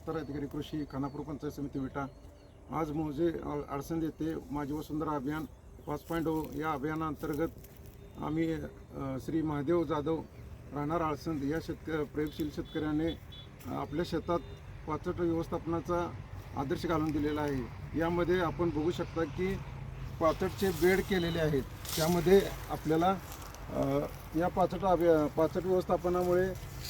विस्तार अधिकारी कृषी खानापूर पंचायत समिती विटा. आज मोजे अडचण येते माझे माझी वसुंधरा अभियान पाच पॉईंट ओ या अभियानाअंतर्गत आम्ही श्री महादेव जाधव राहणार आळसंद या शेतक प्रयोगशील शेतकऱ्याने आपल्या शेतात पाचट व्यवस्थापनाचा आदर्श घालून दिलेला आहे. यामध्ये आपण बघू शकता की पाचटचे बेड केलेले आहेत. त्यामध्ये आपल्याला या पाचट अभि- पाचट व्यवस्थापनामुळे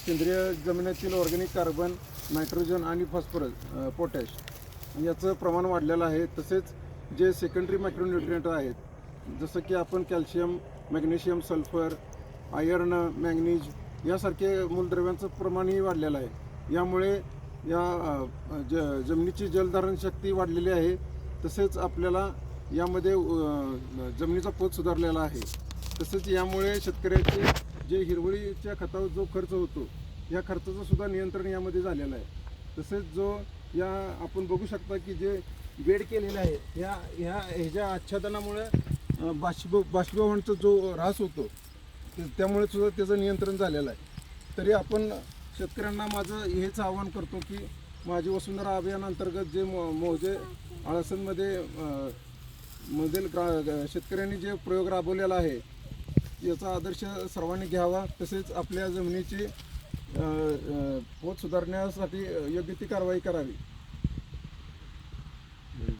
सेंद्रिय जमिनीतील ऑर्गॅनिक कार्बन नायट्रोजन आणि फॉस्फरस पोटॅश याचं प्रमाण वाढलेलं आहे. तसेच जे सेकंडरी मायक्रोन्युट्रियंट आहेत जसं की आपण calcium magnesium sulphur iron manganese यासारखे मूलद्रव्यांचं प्रमाणही वाढलेलं आहे. यामुळे या ज जमिनीची जलधारण शक्ती वाढलेली आहे. तसेच आपल्याला यामध्ये जमिनीचा पोत सुधारलेला आहे. तसेच यामुळे शेतकऱ्याचे जे हिरवळीच्या खतावर जो खर्च होतो या खर्चाचं सुद्धा नियंत्रण यामध्ये झालेलं आहे. तसेच जो या आपण बघू शकता की जे बेड केलेले आहे ह्या ह्या ह्याच्या आच्छादनामुळे बाष्प बाष्पीभवनचा जो ऱ्हास होतो त्यामुळे सुद्धा त्याचं नियंत्रण झालेलं आहे. तरी आपण शेतकऱ्यांना माझं हेच आवाहन करतो की माझी वसुंधरा अभियानांतर्गत जे मो मोजे आळसनमध्ये मधील ग्रा शेतकऱ्यांनी जे प्रयोग राबवलेला आहे याचा आदर्श सर्वांनी घ्यावा. तसेच आपल्या जमिनीची पोत सुधारण्यासाठी योग्य ती कारवाई करावी.